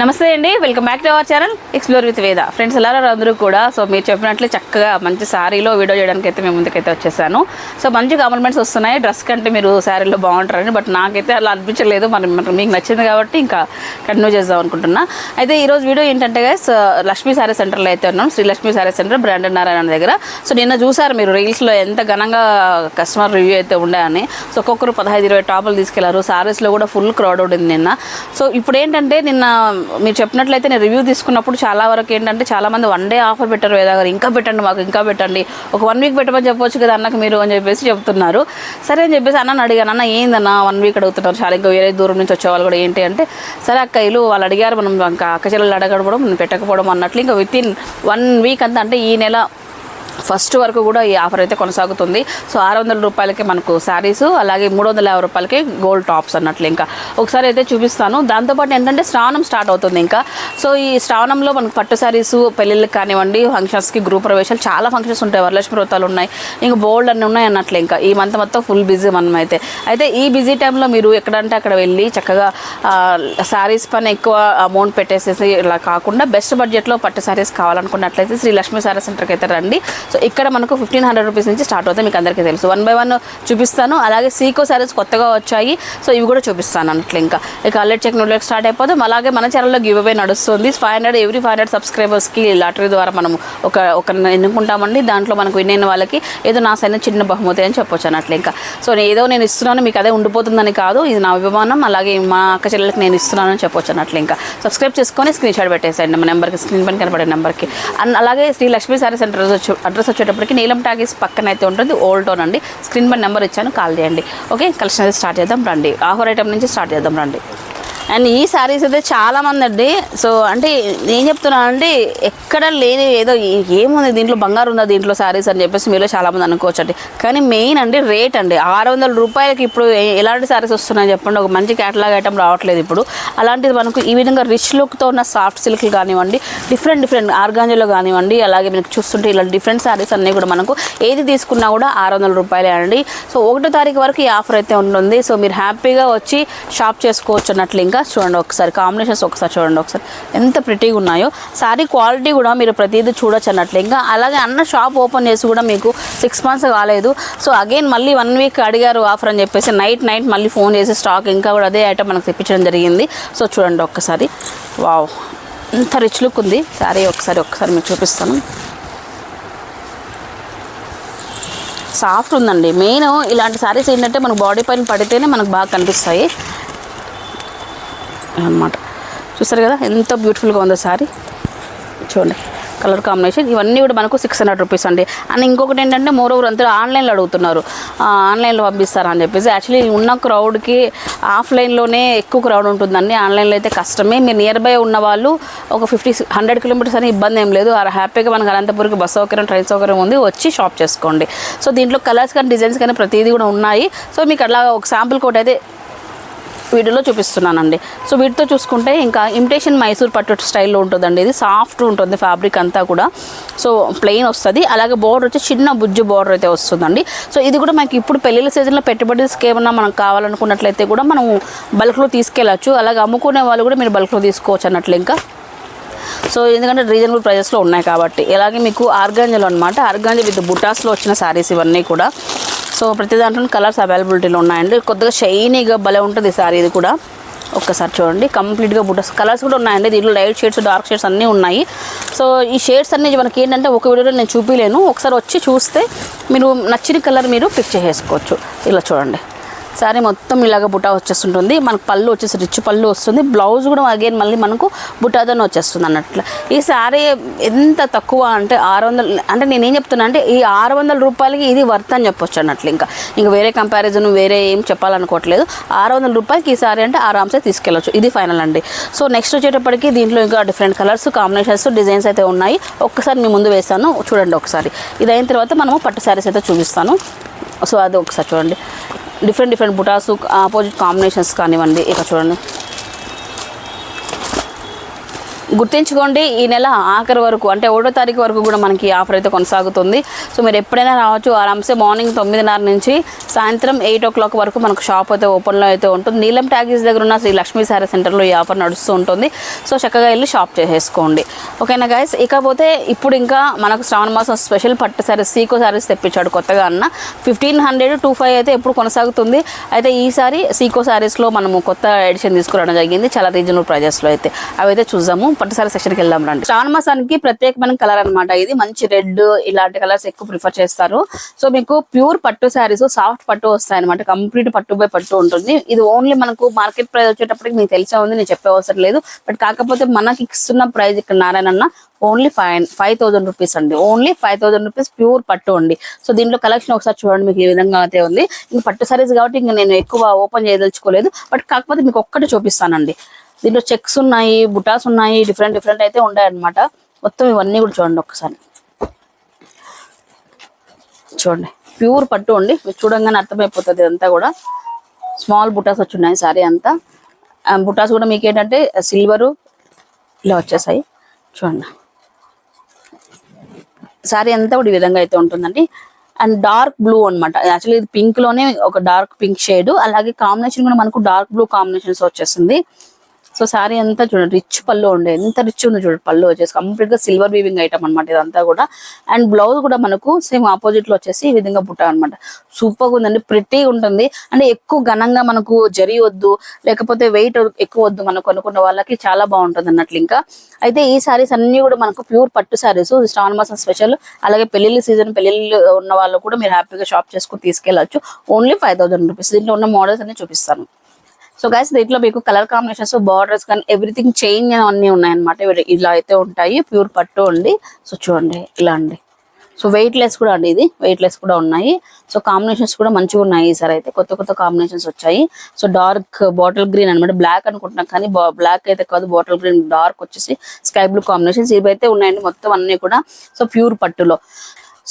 నమస్తే అండి. Welcome back to our channel explore with Veda friends ఎలా అందరూ కూడా సో మీరు చెప్పినట్లే చక్కగా మంచి శారీలో వీడియో చేయడానికి అయితే మేము ముందుకైతే వచ్చేసాను. సో మంచి కాంప్లిమెంట్స్ వస్తున్నాయి. డ్రెస్ కంటే మీరు శారీలో బాగుంటారని బట్ నాకైతే అలా అనిపించలేదు. మరి మీకు నచ్చింది కాబట్టి ఇంకా కంటిన్యూ చేద్దాం అనుకుంటున్నా. అయితే ఈరోజు వీడియో ఏంటంటే గైస్ లక్ష్మీ శారీ సెంటర్లో అయితే ఉన్నాం. శ్రీ లక్ష్మీ శారీ సెంటర్ బ్రాండెడ్ నారాయణ దగ్గర. సో నిన్న చూసారు మీరు రీల్స్లో ఎంత ఘనంగా కస్టమర్ రివ్యూ అయితే ఉండేయని సో ఒక్కొక్కరు పదహైదు ఇరవై టాపులు తీసుకెళ్ళారు. శారీస్లో కూడా ఫుల్ క్రౌడ్ ఉండింది నిన్న. సో ఇప్పుడు ఏంటంటే నిన్న మీరు చెప్పినట్లయితే నేను రివ్యూ తీసుకున్నప్పుడు చాలా వరకు ఏంటంటే చాలా మంది వన్ డే ఆఫర్ పెట్టారు వేదా గారు. ఇంకా పెట్టండి మాకు ఇంకా పెట్టండి. ఒక వన్ వీక్ పెట్టమని చెప్పొచ్చు కదా అన్నకు మీరు అని చెప్పేసి చెప్తున్నారు. సరే అని చెప్పేసి అన్న అడిగాను. అన్న ఏందన్న వన్ వీక్ అడుగుతున్నారు? చాలా ఇంకా వేరే దూరం నుంచి వచ్చే వాళ్ళు కూడా ఏంటి అంటే సరే అక్క ఇల్లు వాళ్ళు అడిగారు మనం ఇంకా అక్క చెల్లెలు అడగడం మనం పెట్టకపోవడం అన్నట్లు. ఇంకా విత్ ఇన్ వన్ వీక్ అంతా అంటే ఈ నెల ఫస్ట్ వరకు కూడా ఈ ఆఫర్ అయితే కొనసాగుతుంది. సో ఆరు వందల రూపాయలకి మనకు శారీస్ అలాగే మూడు వందల యాభై రూపాయలకి గోల్డ్ టాప్స్ అన్నట్లు ఇంకా. ఒకసారి అయితే చూపిస్తాను. దాంతోపాటు ఏంటంటే శ్రావణం స్టార్ట్ అవుతుంది ఇంకా. సో ఈ శ్రావణంలో మనకు పట్టు శారీస్ పెళ్ళిళ్ళకి కానివ్వండి ఫంక్షన్స్కి గృహ ప్రవేశాలు చాలా ఫంక్షన్స్ ఉంటాయి. వరలక్ష్మి వ్రతాలు ఉన్నాయి. ఇంకా బోల్డ్ అన్నీ ఉన్నాయి అన్నట్లు ఇంకా. ఈ మంత్ మొత్తం ఫుల్ బిజీ మనం అయితే అయితే ఈ బిజీ టైంలో మీరు ఎక్కడంటే అక్కడ వెళ్ళి చక్కగా శారీస్ పైన ఎక్కువ అమౌంట్ పెట్టేసేసి ఇలా కాకుండా బెస్ట్ బడ్జెట్లో పట్టు శారీస్ కావాలనుకున్నట్లయితే శ్రీ లక్ష్మీ శారీ సెంటర్కి అయితే రండి. సో ఇక్కడ మనకు ఫిఫ్టీన్ హండ్రెడ్ రూపీస్ నుంచి స్టార్ట్ అవుతాయి మీకు అందరికీ తెలుసు. వన్ బై వన్ చూపిస్తాను. అలాగే సీకో శారీస్ కొత్తగా వచ్చాయి. సో ఇవి కూడా చూపిస్తాను అన్నట్లు ఇంకా. ఇక అల్లెట్ చెక్ నోట్లోకి స్టార్ట్ అయిపోతాం అలాగే మన ఛానల్లో గివ్ అవే నడుస్తుంది. Five hundred every five hundred సబ్స్క్రైబర్స్కి లాటరీ ద్వారా మనం ఒక ఒక ఎన్నుకుంటామండి. దాంట్లో మనకు విన్ అయిన వాళ్ళకి ఏదో నా సైన చిన్న బహుమతి అని చెప్పొచ్చు అన్నట్లు ఇంకా. సో నేను ఏదో నేను ఇస్తున్నాను మీకు అదే ఉండిపోతుందని కాదు. ఇది నా అభిమానం. అలాగే మా అక్క చెల్లెలకి నేను ఇస్తున్నానని చెప్పొచ్చు అన్నట్లు ఇంకా. సబ్స్క్రైబ్ చేసుకొని స్క్రీన్ షాట్ పెట్టేసేయండి. మా నెంబర్కి స్క్రీన్ పైన కనపడే నెంబర్కి. అండ్ అలాగే శ్రీ లక్ష్మీ శారీ సెంటర్ అడ్రస్ వచ్చేటప్పటికి నీలం టాకీస్ పక్కన అయితే ఉంటుంది. ఓల్డ్ టోన్ అండి. స్క్రీన్ బై నెంబర్ ఇచ్చాను. కాల్ చేయండి. ఓకే కలెక్షన్ అయితే స్టార్ట్ చేద్దాం. రండి. ఆఫర్ ఐటమ్ నుంచి స్టార్ట్ చేద్దాం. రండి. అండ్ ఈ శారీస్ అయితే చాలా మంది అండి. సో అంటే నేను చెప్తున్నాను అంటే ఎక్కడ లేని ఏదో ఏముంది దీంట్లో బంగారు ఉందా దీంట్లో శారీస్ అని చెప్పేసి మీలో చాలామంది అనుకోవచ్చు అండి. కానీ మెయిన్ అండి రేట్ అండి. ఆరు వందల రూపాయలకి ఇప్పుడు ఎలాంటి శారీస్ వస్తున్నాయి చెప్పండి. ఒక మంచి క్యాటలాగ్ ఐటమ్ రావట్లేదు ఇప్పుడు. అలాంటిది మనకు ఈ విధంగా రిచ్ లుక్తో ఉన్న సాఫ్ట్ సిల్క్లు కానివ్వండి డిఫరెంట్ డిఫరెంట్ ఆర్గాంజలో కానివ్వండి అలాగే మీకు చూస్తుంటే ఇలా డిఫరెంట్ శారీస్ అన్నీ కూడా మనకు ఏది తీసుకున్నా కూడా ఆరు వందల రూపాయలే అండి. సో ఒకటో తారీఖు వరకు ఈ ఆఫర్ అయితే ఉంటుంది. సో మీరు హ్యాపీగా వచ్చి షాప్ చేసుకోవచ్చు అన్నట్లు ఇంకా చూడండి ఒకసారి కాంబినేషన్స్ ఒకసారి చూడండి ఒకసారి. ఎంత ప్రిటీగా ఉన్నాయో. శారీ క్వాలిటీ కూడా మీరు ప్రతిదీ చూడొచ్చు అన్నట్లు ఇంకా అలాగే అన్న షాప్ ఓపెన్ చేసి కూడా మీకు సిక్స్ మంత్స్ కాలేదు. సో అగైన్ మళ్ళీ వన్ వీక్ అడిగారు ఆఫర్ అని చెప్పేసి నైట్ నైట్ మళ్ళీ ఫోన్ చేసి స్టాక్ ఇంకా కూడా అదే ఐటమ్ మనకు తెప్పించడం జరిగింది. సో చూడండి ఒక్కసారి. వావ్ ఎంత రిచ్ లుక్ ఉంది. శారీ ఒకసారి ఒకసారి మీకు చూపిస్తాను. సాఫ్ట్ ఉందండి. మెయిన్ ఇలాంటి శారీస్ ఏంటంటే మనకు బాడీ పైన పడితేనే మనకు బాగా కనిపిస్తాయి. అన్నమాట. చూస్తారు కదా ఎంత బ్యూటిఫుల్గా ఉందో సారీ. చూడండి కలర్ కాంబినేషన్. ఇవన్నీ కూడా మనకు సిక్స్ హండ్రెడ్ రూపీస్ అండి. అండ్ ఇంకొకటి ఏంటంటే మోర్ ఓవర్ అంతా ఆన్లైన్లో అడుగుతున్నారు. ఆన్లైన్లో పంపిస్తారా అని చెప్పేసి. యాక్చువల్లీ ఉన్న క్రౌడ్కి ఆఫ్లైన్లోనే ఎక్కువ క్రౌడ్ ఉంటుందండి. ఆన్లైన్లో అయితే కష్టమే. మీరు నియర్ బై ఉన్న వాళ్ళు ఒక ఫిఫ్టీ హండ్రెడ్ కిలోమీటర్స్ అని ఇబ్బంది ఏం లేదు. ఆ హ్యాపీగా మనకు అనంతపురికి బస్ సౌకర్యం ట్రైన్ సౌకర్యం ఉంది. వచ్చి షాప్ చేసుకోండి. సో దీంట్లో కలర్స్ కానీ డిజైన్స్ కానీ ప్రతిదీ కూడా ఉన్నాయి. సో మీకు అలా ఒక శాంపుల్ కోట్ అయితే వీడియోలో చూపిస్తున్నానండి. సో వీటితో చూసుకుంటే ఇంకా ఇమిటేషన్ మైసూర్ పట్టు స్టైల్లో ఉంటుందండి. ఇది సాఫ్ట్ ఉంటుంది ఫ్యాబ్రిక్ అంతా కూడా. సో ప్లెయిన్ వస్తుంది. అలాగే బోర్డర్ వచ్చి చిన్న బుజ్జు బోర్డర్ అయితే వస్తుందండి. సో ఇది కూడా మనకి ఇప్పుడు పెళ్ళిళ్ళ సీజన్లో పెట్టుబడికి ఏమన్నా మనం కావాలనుకున్నట్లయితే కూడా మనం బల్క్లో తీసుకెళ్ళచ్చు. అలాగే అమ్ముకునే వాళ్ళు కూడా మీరు బల్క్లో తీసుకోవచ్చు అన్నట్లు ఇంకా. సో ఎందుకంటే రీజనబుల్ ప్రైజెస్లో ఉన్నాయి కాబట్టి. ఇలాగే మీకు ఆర్గాంజలో అనమాట ఆర్గాంజ విత్ బుటాస్లో వచ్చిన శారీస్ ఇవన్నీ కూడా. సో ప్రతి దాంట్లో కలర్స్ అవైలబిలిటీలో ఉన్నాయండి. కొద్దిగా షైనీగా భలే ఉంటుంది సారీ ఇది కూడా. ఒక్కసారి చూడండి కంప్లీట్గా బుటాస్ కలర్స్ కూడా ఉన్నాయండి. దీంట్లో లైట్ షేడ్స్ డార్క్ షేడ్స్ అన్నీ ఉన్నాయి. సో ఈ షేడ్స్ అన్నీ మనకి ఏంటంటే ఒక వీడియోలో నేను చూపించలేను ఒకసారి వచ్చి చూస్తే మీరు నచ్చిన కలర్ మీరు పిక్ చేసేసుకోవచ్చు. ఇలా చూడండి. శారీ మొత్తం ఇలాగ బుటా వచ్చేస్తుంటుంది. మనకు పళ్ళు వచ్చేసి రిచ్ పళ్ళు వస్తుంది. బ్లౌజ్ కూడా అగైన్ మళ్ళీ మనకు బుటాతోనే వచ్చేస్తుంది అన్నట్లు. ఈ శారీ ఎంత తక్కువ అంటే ఆరు వందలు అంటే నేనేం చెప్తున్నా అంటే ఈ ఆరు వందల రూపాయలకి ఇది వర్త్ అని చెప్పొచ్చు అన్నట్లు ఇంకా. ఇంకా వేరే కంపారిజన్ వేరే ఏం చెప్పాలనుకోవట్లేదు. ఆరు వందల రూపాయలకి ఈ శారీ అంటే ఆరామ్సే తీసుకెళ్ళచ్చు. ఇది ఫైనల్ అండి. సో నెక్స్ట్ వచ్చేటప్పటికి దీంట్లో ఇంకా డిఫరెంట్ కలర్స్ కాంబినేషన్స్ డిజైన్స్ అయితే ఉన్నాయి. ఒక్కసారి మీ ముందు వేస్తాను చూడండి ఒకసారి. ఇది అయిన తర్వాత మనము పట్టు శారీస్ అయితే చూపిస్తాను. సో అది ఒకసారి చూడండి. డిఫరెంట్ డిఫరెంట్ బుటాసు ఆపోజిట్ కాంబినేషన్స్ కానివ్వండి ఇక చూడండి గుర్తుంచుకోండి ఈ నెల ఆఖరి వరకు అంటే ఒకటో తారీఖు వరకు కూడా మనకి ఆఫర్ అయితే కొనసాగుతుంది. సో మీరు ఎప్పుడైనా రావచ్చు ఆరామ్సే మార్నింగ్ తొమ్మిదిన్నర నుంచి సాయంత్రం ఎయిట్ ఓ క్లాక్ వరకు మనకు షాప్ అయితే ఓపెన్లో అయితే ఉంటుంది. నీలం ట్యాగీస్ దగ్గర ఉన్న శ్రీ లక్ష్మీ సారీ సెంటర్లో ఈ ఆఫర్ నడుస్తూ ఉంటుంది. సో చక్కగా వెళ్ళి షాప్ చేసేసుకోండి. ఓకేనా గైస్ ఇకపోతే ఇప్పుడు ఇంకా మనకు శ్రావణ మాసం స్పెషల్ పట్టు సారీస్ సీకో సారీస్ తెప్పించాడు కొత్తగా అన్న. ఫిఫ్టీన్ హండ్రెడ్ టూ ఫైవ్ అయితే ఎప్పుడు కొనసాగుతుంది. అయితే ఈసారి సీకో సారీస్లో మనము కొత్త ఎడిషన్ తీసుకురావడం జరిగింది. చాలా రీజనబుల్ ప్రైజెస్లో అయితే. అవి అయితే చూద్దాము. పట్టు సారీ సెక్షన్కి వెళ్దాం రండి. శ్రావణ మాసానికి ప్రత్యేకమైన కలర్ అనమాట ఇది. మంచి రెడ్ ఇలాంటి కలర్స్ ఎక్కువ ప్రిఫర్ చేస్తారు. సో మీకు ప్యూర్ పట్టు శారీస్ సాఫ్ట్ పట్టు వస్తాయి అనమాట కంప్లీట్ పట్టు బై పట్టు ఉంటుంది. ఇది ఓన్లీ మనకు మార్కెట్ ప్రైస్ వచ్చేటప్పటికి మీకు తెలిసే ఉంది. నేను చెప్పే అవసరం లేదు. బట్ కాకపోతే మనకి ఇస్తున్న ప్రైస్ ఇక్కడ నారాయణ అన్న only five five thousand rupees అండి. Only five thousand rupees pure పట్టు అండి. సో దీంట్లో కలెక్షన్ ఒకసారి చూడండి. మీకు ఈ విధంగా అయితే ఉంది. ఇంక పట్టు సారీస్ కాబట్టి ఇంక నేను ఎక్కువ ఓపెన్ చేయదలుచుకోలేదు. బట్ కాకపోతే మీకు ఒక్కటి చూపిస్తానండి. దీంట్లో చెక్స్ ఉన్నాయి బుటాస్ ఉన్నాయి డిఫరెంట్ డిఫరెంట్ అయితే ఉన్నాయన్నమాట మొత్తం ఇవన్నీ కూడా చూడండి ఒకసారి చూడండి. ప్యూర్ పట్టు అండి. మీరు చూడంగానే అర్థమైపోతుంది ఇదంతా కూడా. స్మాల్ బుటాస్ వచ్చి ఉన్నాయి సారీ అంతా. బుటాస్ కూడా మీకు ఏంటంటే సిల్వరు ఇలా వచ్చేసాయి. చూడండి. సారీ అంతా కూడా ఈ విధంగా అయితే ఉంటుందండి. అండ్ డార్క్ బ్లూ అన్నమాట. యాక్చువల్లీ ఇది పింక్లోనే ఒక డార్క్ పింక్ షేడ్. అలాగే కాంబినేషన్ కూడా మనకు డార్క్ బ్లూ కాంబినేషన్స్ వచ్చేసింది. సో సారీ అంతా చూడండి రిచ్ పళ్ళు ఉండే ఎంత రిచ్ ఉంది చూడండి పళ్ళు వచ్చేసి కంప్లీట్గా సిల్వర్ వీవింగ్ ఐటమ్ అనమాట ఇదంతా కూడా. అండ్ బ్లౌజ్ కూడా మనకు సేమ్ ఆపోజిట్లో వచ్చేసి ఈ విధంగా బుట్ట అనమాట సూపర్గా ఉందండి ప్రిటీ ఉంటుంది. అంటే ఎక్కువ ఘనంగా మనకు జరి వద్దు లేకపోతే వెయిట్ ఎక్కువ వద్దు మనకు అనుకున్న వాళ్ళకి చాలా బాగుంటుంది అన్నట్లు ఇంకా. అయితే ఈ సారీస్ అన్ని కూడా మనకు ప్యూర్ పట్టు సారీస్ శ్రావణ మాసం స్పెషల్ అలాగే పెళ్ళిళ్ళ సీజన్ పెళ్ళిళ్ళు ఉన్న వాళ్ళు కూడా మీరు హ్యాపీగా షాప్ చేసుకుని తీసుకెళ్ళచ్చు. ఓన్లీ ఫైవ్ థౌసండ్ రూపీస్ దీంట్లో ఉన్న మోడల్స్ అన్ని చూపిస్తాను. సో గైస్ దీంట్లో మీకు కలర్ కాంబినేషన్స్ బార్డర్స్ కానీ ఎవ్రీథింగ్ చేంజ్ అన్నీ ఉన్నాయన్నమాట. ఇలా అయితే ఉంటాయి. ప్యూర్ పట్టు అండి. సో చూడండి ఇలా అండి. సో వెయిట్ లెస్ కూడా అండి ఇది. వెయిట్ లెస్ కూడా ఉన్నాయి. సో కాంబినేషన్స్ కూడా మంచిగా ఉన్నాయి ఈసారి అయితే. కొత్త కొత్త కాంబినేషన్స్ వచ్చాయి. సో డార్క్ బాటిల్ గ్రీన్ అనమాట బ్లాక్ అనుకుంటున్నాం కానీ బ్లాక్ అయితే కాదు. బాటిల్ గ్రీన్ డార్క్ వచ్చేసి స్కై బ్లూ కాంబినేషన్స్ ఇవి అయితే ఉన్నాయండి. మొత్తం అన్ని కూడా. సో ప్యూర్ పట్టులో.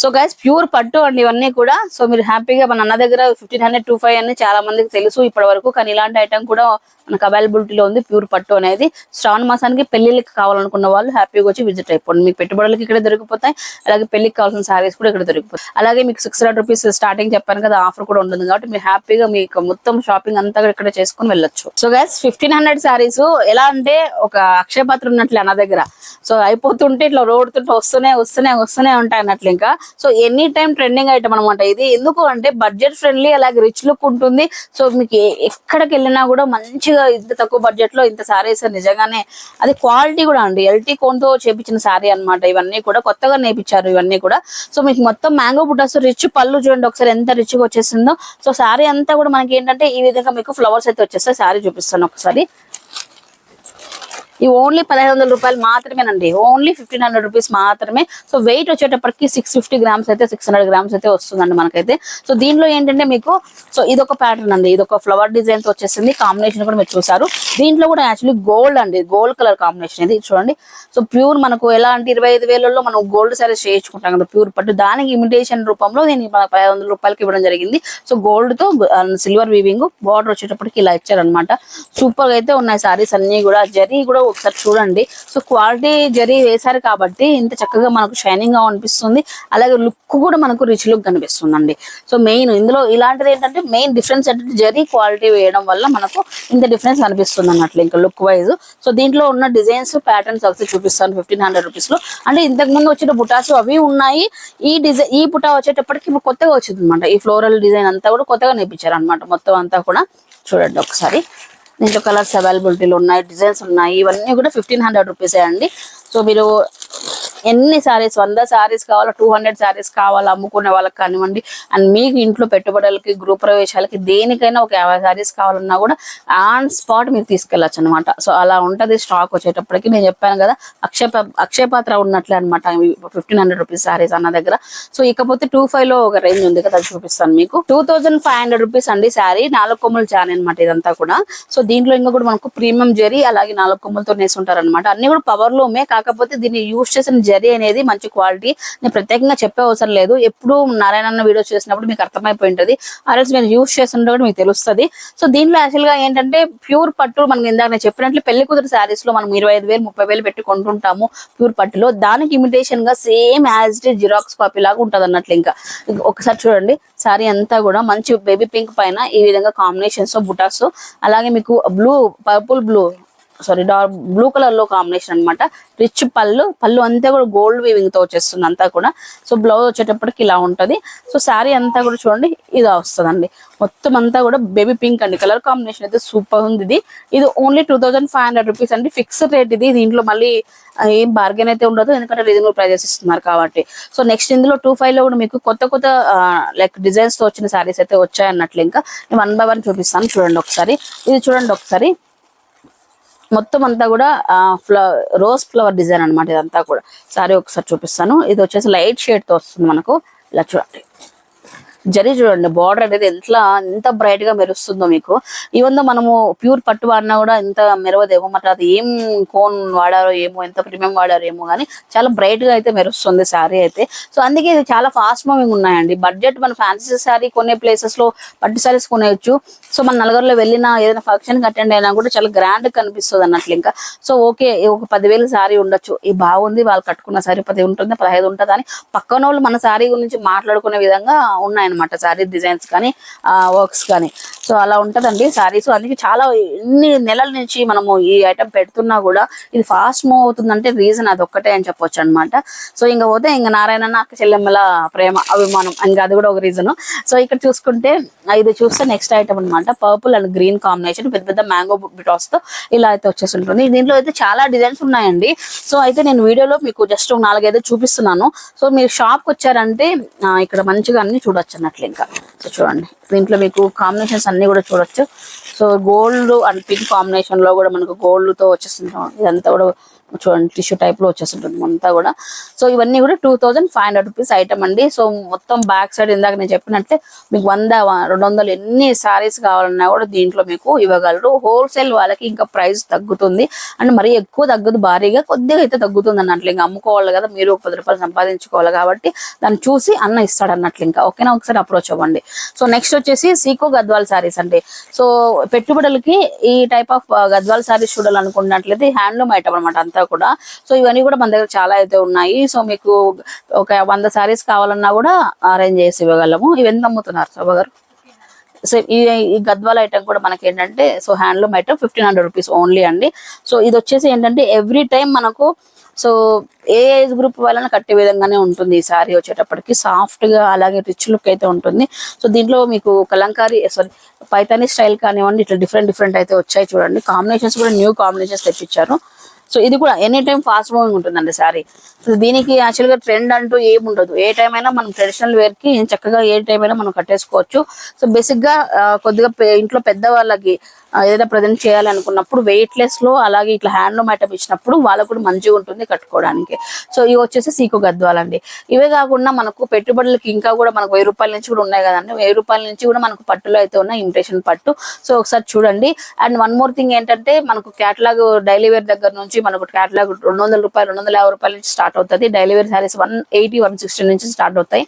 సో గైస్ ప్యూర్ పట్టు అండి ఇవన్నీ కూడా. సో మీరు హ్యాపీగా మన అన్న దగ్గర ఫిఫ్టీన్ హండ్రెడ్ టూ ఫైవ్ అని చాలా మందికి తెలుసు ఇప్పటి వరకు. కానీ ఇలాంటి ఐటమ్ కూడా మనకు అవైలబిలిటీలో ఉంది ప్యూర్ పట్టు అనేది. శ్రావణ మాసానికి పెళ్ళిళ్ళకి కావాలనుకున్న వాళ్ళు హ్యాపీగా వచ్చి విజిట్ అయిపోండి. మీకు పెట్టుబడులకి ఇక్కడ దొరికిపోతాయి. అలాగే పెళ్ళికి కావాల్సిన సారీస్ కూడా ఇక్కడ దొరికిపోతాయి. అలాగే మీకు సిక్స్ హండ్రెడ్ రూపీస్ స్టార్టింగ్ చెప్పాను కదా ఆఫర్ కూడా ఉంటుంది కాబట్టి మీరు హ్యాపీగా మీకు మొత్తం షాపింగ్ అంతా ఇక్కడ చేసుకుని వెళ్ళొచ్చు. So guys fifteen hundred saris ఎలా అంటే ఒక అక్షయ పాత్ర ఉన్నట్లు అన్న దగ్గర. సో అయిపోతుంటే ఇట్లా రోడ్తుంటే వస్తూనే వస్తూనే వస్తూనే ఉంటాయి అన్నట్లు ఇంకా. So any time trending item అనమాట ఇది. ఎందుకు అంటే బడ్జెట్ ఫ్రెండ్లీ అలాగే రిచ్ లుక్ ఉంటుంది. సో మీకు ఎక్కడికి వెళ్ళినా కూడా మంచిగా ఇంత తక్కువ బడ్జెట్లో ఇంత సారీస్ నిజంగానే అది క్వాలిటీ కూడా అండి. ఎల్టీ కోన్తో చేపించిన సారీ అన్నమాట. ఇవన్నీ కూడా కొత్తగా నేర్పించారు ఇవన్నీ కూడా. సో మీకు మొత్తం మ్యాంగో బుటాస్ రిచ్ పళ్ళు చూడండి ఒకసారి ఎంత రిచ్గా వచ్చేసిందో. సో సారీ అంతా కూడా మనకి ఏంటంటే ఈ విధంగా మీకు ఫ్లవర్స్ అయితే వచ్చేస్తాయి. సారీ చూపిస్తాను ఒకసారి. ఈ ఓన్లీ పదహైదు వందల రూపాయలు మాత్రమేనండి. ఓన్లీ ఫిఫ్టీన్ హండ్రెడ్ రూపీస్ మాత్రమే. సో వెయిట్ వచ్చేటప్పటికి సిక్స్ ఫిఫ్టీ గ్రామ్స్ అయితే సిక్స్ హండ్రెడ్ గ్రామ్స్ అయితే వస్తుందండి మనకైతే. సో దీనిలో ఏంటంటే మీకు సో ఇదొక ప్యాటర్న్ అండి. ఇదొక ఫ్లవర్ డిజైన్తో వచ్చేసింది. కాంబినేషన్ కూడా మీరు చూసారు దీంట్లో కూడా యాక్చువల్లీ గోల్డ్ అండి. గోల్డ్ కలర్ కాంబినేషన్ ఇది చూడండి. సో ప్యూర్ మనకు ఎలా అంటే ఇరవై ఐదు వేలలో మనం గోల్డ్ సారీస్ చేయించుకుంటాం కదా ప్యూర్ పట్టు దానికి ఇమిటేషన్ రూపంలో నేను మనకు పదిహేను వందల రూపాయలకి ఇవ్వడం జరిగింది. సో గోల్డ్తో సిల్వర్ వీవింగ్ బార్డర్ వచ్చేటప్పటికి ఇలా ఇచ్చారనమాట సూపర్గా అయితే ఉన్నాయి సారీస్ అన్ని కూడా. జరీ కూడా ఒకసారి చూడండి. సో క్వాలిటీ జరీ వేశారు కాబట్టి ఇంత చక్కగా మనకు షైనింగ్గా అనిపిస్తుంది. అలాగే లుక్ కూడా మనకు రిచ్ లుక్ కనిపిస్తుందండి. సో మెయిన్ ఇందులో ఇలాంటిది ఏంటంటే మెయిన్ డిఫరెన్స్ ఏంటంటే జరీ క్వాలిటీ వేయడం వల్ల మనకు ఇంత డిఫరెన్స్ కనిపిస్తుంది అన్నట్లు ఇంకా లుక్ వైజ్ సో దీంట్లో ఉన్న డిజైన్స్ ప్యాటర్న్స్ ఒకసారి చూపిస్తాను ఫిఫ్టీన్ హండ్రెడ్ రూపీస్లో. అంటే ఇంతకు ముందు వచ్చిన బుటాస్ అవి ఉన్నాయి. ఈ డిజైన్ ఈ బుటా వచ్చేటప్పటికి ఇప్పుడు కొత్తగా వచ్చింది అనమాట ఈ ఫ్లోరల్ డిజైన్ అంతా కూడా కొత్తగా నేర్పించారు అనమాట మొత్తం అంతా కూడా చూడండి ఒకసారి. దీంట్లో కలర్స్ అవైలబిలిటీలు ఉన్నాయి డిజైన్స్ ఉన్నాయి ఇవన్నీ కూడా ఫిఫ్టీన్ హండ్రెడ్ రూపీసే అండి. సో మీరు ఎన్ని సారీస్ వంద సారీస్ కావాలా టూ హండ్రెడ్ సారీస్ కావాలా అమ్ముకునే వాళ్ళకి కానివ్వండి. అండ్ మీకు ఇంట్లో పెట్టుబడులకి గృహ ప్రవేశాలకి దేనికైనా ఒక యాభై సారీస్ కావాలన్నా కూడా ఆన్ స్పాట్ మీరు తీసుకెళ్ళచ్చు అనమాట సో అలా ఉంటది స్టాక్ వచ్చేటప్పటికి. నేను చెప్పాను కదా అక్షయ అక్షయపాత్ర ఉన్నట్లే అనమాట ఫిఫ్టీన్ హండ్రెడ్ రూపీస్ సారీస్ అన్న దగ్గర. సో ఇకపోతే టూ ఫైవ్లో ఒక రేంజ్ ఉంది కదా చూపిస్తాను మీకు. Two thousand five hundred rupees అండి శారీ నాలుగు కొమ్మలు చాని అనమాట ఇదంతా కూడా. సో దీంట్లో ఇంకా కూడా మనకు ప్రీమియం జరీ అలాగే నాలుగు కొమ్మలతో నేసుంటారు అనమాట అన్ని కూడా పవర్ లూమే. కాకపోతే దీన్ని యూజ్ చేసిన జరీ అనేది మంచి క్వాలిటీ. నేను ప్రత్యేకంగా చెప్పే అవసరం లేదు. ఎప్పుడు నారాయణ వీడియోస్ చేసినప్పుడు మీకు అర్థమైపోయి ఉంటుంది. ఆర్ఎల్స్ మీరు యూస్ చేస్తుంటే కూడా మీకు తెలుస్తుంది. సో దీంట్లో యాక్చువల్గా ఏంటంటే ప్యూర్ పట్టు మనకి ఇందాక నేను చెప్పినట్లు పెళ్ళి కుదిరి శారీస్లో మనం ఇరవై ఐదు వేలు ముప్పై వేలు పెట్టి కొంటుంటాము ప్యూర్ పట్టులో. దానికి ఇమిటేషన్గా same as it xerox copy లాగా ఉంటుంది అన్నట్లు ఇంకా. ఒకసారి చూడండి. శారీ అంతా కూడా మంచి బేబీ పింక్ పైన ఈ విధంగా కాంబినేషన్స్ బుటాస్ అలాగే మీకు blue purple blue sorry dark blue కలర్లో కాంబినేషన్ అన్నమాట. రిచ్ పళ్ళు పళ్ళు అంతా కూడా గోల్డ్ వీవింగ్తో వచ్చేస్తుంది అంతా కూడా. సో బ్లౌజ్ వచ్చేటప్పటికి ఇలా ఉంటది. సో శారీ అంతా కూడా చూడండి ఇది వస్తుందండి. మొత్తం అంతా కూడా బేబీ పింక్ అండి. కలర్ కాంబినేషన్ అయితే సూపర్ ఉంది ఇది. ఇది only two thousand five hundred rupees అండి. ఫిక్స్డ్ రేట్ ఇది. దీంట్లో మళ్ళీ ఏం బార్గెన్ అయితే ఉండదు. ఎందుకంటే రీజనబుల్ ప్రైజెస్ ఇస్తున్నారు కాబట్టి. సో నెక్స్ట్ ఇందులో టూ ఫైవ్లో కూడా మీకు కొత్త కొత్త లైక్ డిజైన్స్తో వచ్చిన శారీస్ అయితే వచ్చాయి అన్నట్లు ఇంకా వన్ బై వన్ చూపిస్తాను. చూడండి ఒకసారి. ఇది చూడండి ఒకసారి. మొత్తం అంతా కూడా ఫ్లవర్ రోజ్ ఫ్లవర్ డిజైన్ అన్నమాట ఇదంతా కూడా. సారీ ఒకసారి చూపిస్తాను. ఇది వచ్చేసి లైట్ షేడ్తో వస్తుంది మనకు. ఇలా చూడండి. జరీ చూడండి బార్డర్ అనేది ఎంత ఎంత బ్రైట్గా మెరుస్తుందో మీకు. ఈవెన్ మనము ప్యూర్ పట్టు వాడినా కూడా ఎంత మెరవదేమో మరి అది ఏం కోన్ వాడారో ఏమో ఎంత ప్రీమియం వాడారో ఏమో కానీ చాలా బ్రైట్గా అయితే మెరుస్తుంది శారీ అయితే. సో అందుకే ఇది చాలా ఫాస్ట్ మూవింగ్ ఉన్నాయండి. బడ్జెట్ మన ఫ్యాన్సీ శారీ కొనే ప్లేసెస్లో పట్టు శారీస్ కొనేయచ్చు. సో మన నలుగురులో వెళ్ళినా ఏదైనా ఫంక్షన్కి అటెండ్ అయినా కూడా చాలా గ్రాండ్ కనిపిస్తుంది అన్నట్లు ఇంకా. సో ఓకే ఒక పదివేలు శారీ ఉండొచ్చు. ఈ బాగుంది వాళ్ళు కట్టుకున్న శారీ పది ఉంటుంది పదహైదు ఉంటుంది అని పక్కన వాళ్ళు మన శారీ గురించి మాట్లాడుకునే విధంగా అనమాట శారీ డిజైన్స్ కానీ వర్క్స్ కానీ. సో అలా ఉంటదండి శారీస్ అందుకే చాలా ఎన్ని నెలల నుంచి మనము ఈ ఐటమ్ పెడుతున్నా కూడా ఇది ఫాస్ట్ మూవ్ అవుతుందంటే రీజన్ అది ఒక్కటే అని చెప్పొచ్చు అనమాట సో ఇంకా పోతే ఇంకా నారాయణ అక్క చెల్లెమ్మల ప్రేమ అభిమానం ఇంకా అది కూడా ఒక రీజన్ సో ఇక్కడ చూసుకుంటే ఇది చూస్తే నెక్స్ట్ ఐటమ్ అన్నమాట. పర్పుల్ అండ్ గ్రీన్ కాంబినేషన్ పెద్ద పెద్ద మ్యాంగో బిటాస్తో ఇలా అయితే వచ్చేసి ఉంటుంది దీంట్లో అయితే చాలా డిజైన్స్ ఉన్నాయండి. సో అయితే నేను వీడియోలో మీకు జస్ట్ నాలుగైదు చూపిస్తున్నాను. సో మీరు షాప్కి వచ్చారంటే ఇక్కడ మంచిగా అన్ని చూడొచ్చు అన్నట్లు ఇంకా. సో చూడండి. దీంట్లో మీకు కాంబినేషన్స్ అన్ని కూడా చూడొచ్చు. సో గోల్డ్ అండ్ పింక్ కాంబినేషన్లో కూడా మనకు గోల్డ్తో వచ్చేస్తుంటాం ఇదంతా కూడా చూడండి టిష్యూ టైప్లో వచ్చేస్తుంటుంది అంతా కూడా. సో ఇవన్నీ కూడా two thousand five hundred rupees item అండి. సో మొత్తం బ్యాక్ సైడ్ ఇందాక నేను చెప్పినట్టే మీకు వంద రెండు వందలు ఎన్ని సారీస్ కావాలన్నా కూడా దీంట్లో మీకు ఇవ్వగలరు. హోల్సేల్ వాళ్ళకి ఇంకా ప్రైస్ తగ్గుతుంది. అండ్ మరీ ఎక్కువ తగ్గదు భారీగా కొద్దిగా అయితే తగ్గుతుంది అన్నట్లు. ఇంకా అమ్ముకోవాలి కదా మీరు ఒక పది రూపాయలు సంపాదించుకోవాలి కాబట్టి దాన్ని చూసి అన్న ఇస్తాడు అన్నట్లు ఇంకా. ఓకేనా? ఒకసారి అప్రోచ్ అవ్వండి. సో నెక్స్ట్ వచ్చేసి సీకో గద్వాల్ సారీస్ అండి. సో పెట్టుబడులకి ఈ టైప్ ఆఫ్ గద్వాల్ సారీస్ చూడాలనుకున్నట్లయితే హ్యాండ్లూమ్ ఐటమ్ అనమాట అంతా కూడా. సో ఇవన్నీ కూడా మన దగ్గర చాలా అయితే ఉన్నాయి. సో మీకు ఒక వంద సారీస్ కావాలన్నా కూడా అరేంజ్ చేసి ఇవ్వగలము. ఇవి ఎంత అమ్ముతున్నారు శోభ గారు? సో ఈ ఈ గద్వాల ఐటమ్ కూడా మనకి ఏంటంటే so handloom item fifteen hundred rupees only అండి. సో ఇది వచ్చేసి ఏంటంటే ఎవ్రీ టైం మనకు సో ఏ ఏజ్ గ్రూప్ వాళ్ళని కట్టే విధంగానే ఉంటుంది ఈ సారీ వచ్చేటప్పటికి. సాఫ్ట్గా అలాగే రిచ్ లుక్ అయితే ఉంటుంది. సో దీంట్లో మీకు Kalamkari sorry eh, Paithani style కానివ్వండి ఇట్లా డిఫరెంట్ డిఫరెంట్ అయితే వచ్చాయి చూడండి. కాంబినేషన్స్ కూడా న్యూ కాంబినేషన్స్ తెప్పించారు. సో ఇది కూడా ఎనీ టైం ఫాస్ట్ మూవింగ్ ఉంటుందండి సారీ సో దీనికి యాక్చువల్గా ట్రెండ్ అంటూ ఏమి ఉండదు ఏ టైం అయినా మనం ట్రెడిషనల్ వేర్కి చక్కగా ఏ టైం అయినా మనం కట్టేసుకోవచ్చు. సో బేసిక్గా కొద్దిగా ఇంట్లో పెద్ద వాళ్ళకి ఏదైనా ప్రజెంట్ చేయాలనుకున్నప్పుడు వెయిట్ లెస్లో అలాగే ఇట్లా హ్యాండ్లూమ్ ఐటమ్ ఇచ్చినప్పుడు వాళ్ళకు కూడా మంచిగా ఉంటుంది కట్టుకోవడానికి. సో ఇవి వచ్చేసి సీకు గద్వాలండి ఇవే కాకుండా మనకు పెట్టుబడులకి ఇంకా కూడా మనకు వెయ్యి రూపాయల నుంచి కూడా ఉన్నాయి కదండి. వెయ్యి రూపాయల నుంచి కూడా మనకు పట్టులో అయితే ఉన్న ఇమిటేషన్ పట్టు. సో ఒకసారి చూడండి. అండ్ వన్ మోర్ థింగ్ ఏంటంటే మనకు క్యాటలాగ్ డైలీ వేర్ దగ్గర నుంచి మనకు క్యాటలాగ్ రెండు వందల రూపాయలు రెండు వందల యాభై రూపాయల నుంచి స్టార్ట్ అవుతుంది. Daily wear saris one eighty one sixty నుంచి స్టార్ట్ అవుతాయి.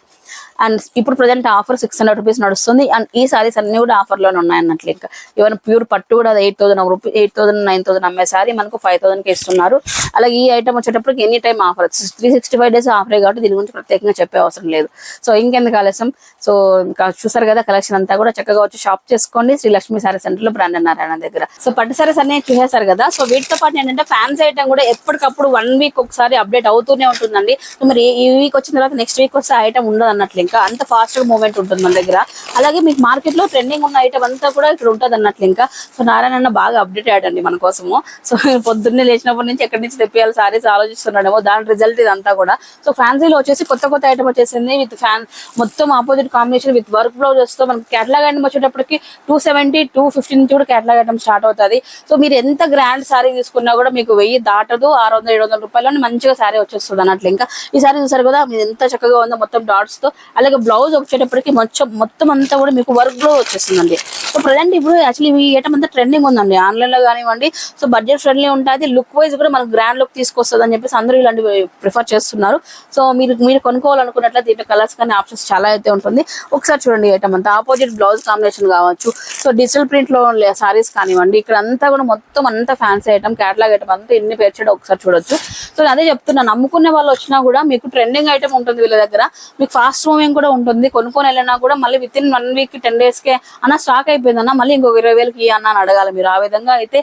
అండ్ ఇప్పుడు present offer six hundred rupees నడుస్తుంది. అండ్ ఈ సారీస్ అన్ని కూడా ఆఫర్లోనే ఉన్నాయి అన్నట్లు ఇంకా. ఈవెన్ ప్యూర్ పట్టు కూడా eight thousand rupee eight thousand nine thousand అమ్మే సారీ మనకు ఫైవ్ థౌసండ్కి ఇస్తున్నారు. అలాగే ఈ ఐటమ్ వచ్చేటప్పటికి any time offer three sixty five days ఆఫరే కాబట్టి దీని గురించి ప్రత్యేకంగా చెప్పే అవసరం లేదు. సో ఇంకెందుకు ఆలస్యం? సో ఇంకా చూసారు కదా కలెక్షన్ అంతా కూడా చక్కగా వచ్చి షాప్ చేసుకోండి. శ్రీ లక్ష్మీ సారీ సెంటర్లో బ్రాండ్ నారాయణ దగ్గర. సో పట్టు సారీస్ అన్ని చూసేశారు కదా? సో వీటితో పాటు ఏంటంటే ఫ్యాన్స్ ఐటమ్ కూడా ఎప్పటికప్పుడు వన్ వీక్ ఒకసారి అప్డేట్ అవుతూనే ఉంటుందండి. మరి ఈ వీక్ వచ్చిన తర్వాత నెక్స్ట్ వీక్ వస్తే ఐటమ్ ఉండదు అన్నట్లు ఇంకా. అంత ఫాస్ట్ మూమెంట్ మూవ్మెంట్ ఉంటుంది మన దగ్గర. అలాగే మీకు మార్కెట్లో ట్రెండింగ్ ఉన్న ఐటమ్ అంతా కూడా ఇక్కడ ఉంటుంది అన్నట్లు ఇంకా. సో నారాయణ బాగా అప్డేట్ అయ్యాడండి మన కోసము. సో పొద్దున్నే లేచినప్పటి నుంచి ఎక్కడి నుంచి తెప్పియాలి సారీస్ ఆలోచిస్తున్నాడేమో దాని రిజల్ట్ ఇదంతా కూడా. సో ఫ్యాన్సీలో వచ్చేసి కొత్త కొత్త ఐటమ్ వచ్చేసింది విత్ ఫ్యాన్ మొత్తం ఆపోజిట్ కాంబినేషన్ విత్ వర్క్ బ్లౌజెస్తో మనకి కేటలాగ్ ఐటమ్ వచ్చేటప్పటికి టూ సెవెంటీ టూ ఫిఫ్టీ నుంచి కూడా కేటలాగ్ ఐటమ్ స్టార్ట్ అవుతుంది. సో మీరు ఎంత గ్రాండ్ సారీ తీసుకున్నా కూడా మీకు వెయ్యి దాటదు ఆరు వందల ఏడు వందల రూపాయలు మంచిగా సారీ వచ్చేస్తుంది అన్నట్లు. ఇంకా ఈ సారీ చూసారు కదా మీరు ఎంత చక్కగా ఉందో మొత్తం డాట్స్తో. అలాగే బ్లౌజ్ వచ్చేటప్పటికి మొత్తం మొత్తం అంతా కూడా మీకు వర్క్ బ్లౌజ్ వచ్చేస్తుందండి సో ప్రజెంట్ ఇప్పుడు యాక్చువల్లీ ఈ ఐటమ్ అంతా ట్రెండింగ్ ఉందండి. ఆన్లైన్లో కానివ్వండి సో బడ్జెట్ ఫ్రెండ్లీ ఉంటుంది. లుక్ వైజ్ కూడా మనకు గ్రాండ్ లుక్ తీసుకొస్తుంది అని చెప్పేసి అందరూ ఇలాంటివి ప్రిఫర్ చేస్తున్నారు. సో మీరు మీరు కొనుక్కోవాలనుకున్నట్లయితే దీంట్లో కలర్స్ కానీ ఆప్షన్స్ చాలా అయితే ఉంటుంది. ఒకసారి చూడండి ఐటమ్ అంతా. ఆపోజిట్ బ్లౌజ్ కాంబినేషన్ కావచ్చు. సో డిజిటల్ ప్రింట్లో సారీస్ కానివ్వండి ఇక్కడ అంతా కూడా మొత్తం అంతా ఫ్యాన్సీ ఐటమ్ క్యాటలాగ్ ఐటమ్ అంతా ఎన్ని పేర్చాడో ఒకసారి చూడొచ్చు. సో అదే చెప్తున్నాను నమ్ముకునే వాళ్ళు వచ్చినా కూడా మీకు ట్రెండింగ్ ఐటమ్ ఉంటుంది వీళ్ళ దగ్గర. మీకు ఫాస్ట్ మూవింగ్ కూడా ఉంటుంది. కొనుక్కొని వెళ్ళినా కూడా మళ్ళీ with in one week ten days కే అన్న స్టాక్ అయిపోయిందన్న మళ్ళీ ఇంకొక ఇరవై వేలకి అన్న అని అడగాలి. మీరు ఆ విధంగా అయితే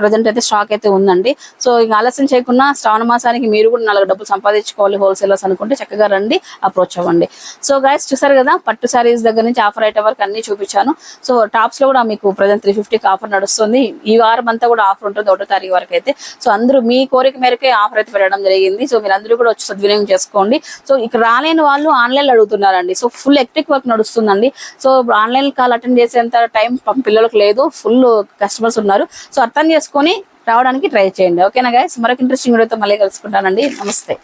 ప్రజెంట్ అయితే స్టాక్ అయితే ఉందండి. సో ఇంకా ఆలస్యం చేయకుండా శ్రావణ మాసానికి మీరు కూడా నాలుగు డబ్బులు సంపాదించుకోవాలి హోల్సేలర్స్ అనుకుంటే చక్కగా రండి అప్రోచ్ అవ్వండి. సో గైస్ చూసారు కదా పట్టు శారీస్ దగ్గర నుంచి ఆఫర్ అయ్యే వరకు అన్ని చూపించాను. సో టాప్స్లో కూడా మీకు ప్రజెంట్ త్రీ ఫిఫ్టీకి ఆఫర్ నడుస్తుంది. ఈ వారం అంతా కూడా ఆఫర్ ఉంటుంది ఒకటో తారీఖు వరకు అయితే. సో అందరూ మీ కోరిక మేరకే ఆఫర్ అయితే పెట్టడం జరిగింది. సో మీరు అందరూ కూడా వచ్చి సద్వినియోగం చేసుకోండి. సో ఇక్కడ రాలేని వాళ్ళు ఆన్లైన్లో అడుగుతున్నారండి. సో ఫుల్ ఎలక్ట్రిక్ వర్క్ నడుస్తుందండి. సో ఆన్లైన్ కాల్ అటెండ్ చేసేంత టైం పిల్లలకు లేదు. ఫుల్ కస్టమర్స్ ఉన్నారు. సో అర్థం చేసుకొని రావడానికి ట్రై చేయండి. ఓకేనా గైస్ మరొక ఇంట్రెస్టింగ్ వీడియోతో మళ్ళీ కలుసుకుంటానండి. నమస్తే.